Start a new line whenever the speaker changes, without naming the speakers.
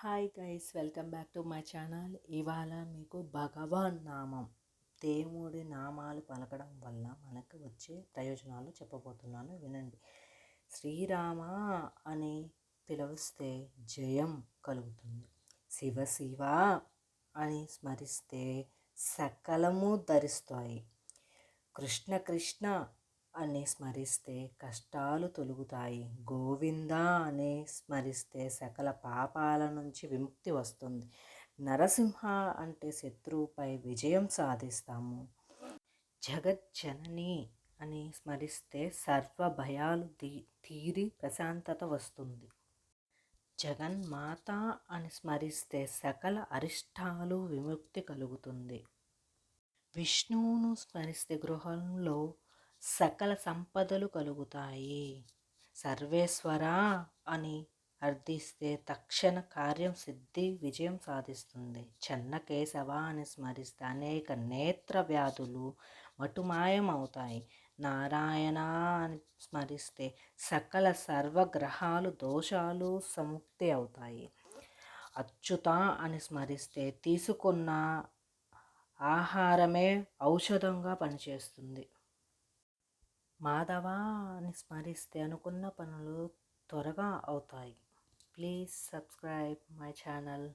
Hi guys welcome back to my channel. ఇవాళ మీకు భగవాన్ నామం దేవుడి నామాలు పలకడం వల్ల మనకు వచ్చే ప్రయోజనాలు చెప్పబోతున్నాను వినండి. శ్రీరామ అని పిలుస్తే జయం కలుగుతుంది. శివ శివ అని స్మరిస్తే సకలము ధరిస్తాయి. కృష్ణ కృష్ణ అని స్మరిస్తే కష్టాలు తొలుగుతాయి. గోవింద అని స్మరిస్తే సకల పాపాల నుంచి విముక్తి వస్తుంది. నరసింహ అంటే శత్రువుపై విజయం సాధిస్తాము. జగజ్జనని అని స్మరిస్తే సర్వ భయాలు తీ తీరి ప్రశాంతత వస్తుంది. జగన్మాత అని స్మరిస్తే సకల అరిష్టాలు విముక్తి కలుగుతుంది. విష్ణువును స్మరిస్తే గృహంలో సకల సంపదలు కలుగుతాయి. సర్వేశ్వర అని అర్థిస్తే తక్షణ కార్యం సిద్ధి విజయం సాధిస్తుంది. చెన్న కేశవ అని స్మరిస్తే అనేక నేత్ర వ్యాధులు మటుమాయం అవుతాయి నారాయణ అని స్మరిస్తే సకల సర్వగ్రహాలు దోషాలు సముక్తి అవుతాయి. అచ్యుత అని స్మరిస్తే తీసుకున్న ఆహారమే ఔషధంగా పనిచేస్తుంది. మాధవ అని స్మరిస్తే అనుకున్న పనులు త్వరగా అవుతాయి. Please subscribe my channel.